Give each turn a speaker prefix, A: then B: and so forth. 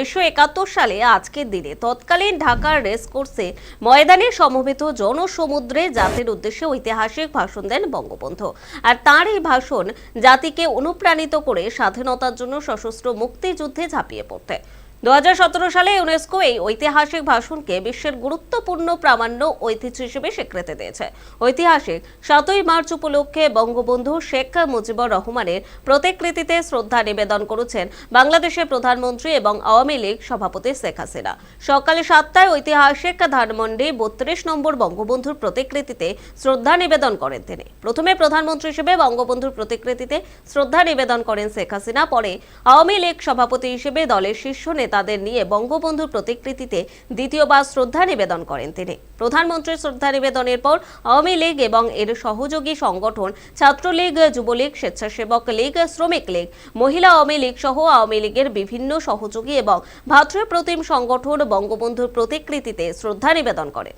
A: উনিশশো একাত্তর সালে আজকের দিনে তৎকালীন ঢাকার রেসকোর্সে ময়দানে সমবেত জনসমুদ্রে জাতির উদ্দেশ্যে ঐতিহাসিক ভাষণ দেন বঙ্গবন্ধু। আর তার এই ভাষণ জাতিকে অনুপ্রাণিত করে স্বাধীনতার জন্য সশস্ত্র মুক্তিযুদ্ধে ঝাঁপিয়ে পড়তে। দু হাজার সতেরো সালে ইউনেস্কো এই ঐতিহাসিক ভাষণকে বিশ্বের গুরুত্বপূর্ণ প্রামাণ্য ঐতিহ্য হিসেবে স্বীকৃতি দিয়েছে। ঐতিহাসিক সাতই মার্চ উপলক্ষে বঙ্গবন্ধু শেখ মুজিবুর রহমানের প্রতিকৃতিতে শ্রদ্ধা নিবেদন করেছেন বাংলাদেশের প্রধানমন্ত্রী এবং আওয়ামী লীগ সভাপতি শেখ হাসিনা। সকালে সাতটায় ঐতিহাসিক ধানমন্ডি বত্রিশ নম্বর বঙ্গবন্ধুর প্রতিকৃতিতে শ্রদ্ধা নিবেদন করেন তিনি। প্রথমে প্রধানমন্ত্রী হিসেবে বঙ্গবন্ধুর প্রতিকৃতিতে শ্রদ্ধা নিবেদন করেন শেখ হাসিনা, পরে আওয়ামী লীগ সভাপতি হিসেবে দলের শীর্ষ নেতাদের নিয়ে বঙ্গবন্ধুর প্রতিকৃতিতে দ্বিতীয়বার শ্রদ্ধা নিবেদন করেন তিনি। প্রধানমন্ত্রীর শ্রদ্ধা নিবেদনের পর আওয়ামী লীগ এবং এর সহযোগী সংগঠন, ছাত্রলীগ, যুবলীগ, স্বেচ্ছাসেবক লীগ, শ্রমিক লীগ, মহিলা আওয়ামী লীগ সহ আওয়ামী লীগের বিভিন্ন সহযোগী এবং ভাতৃপ্রতিম সংগঠন বঙ্গবন্ধুর প্রতিকৃতিতে শ্রদ্ধা নিবেদন করে।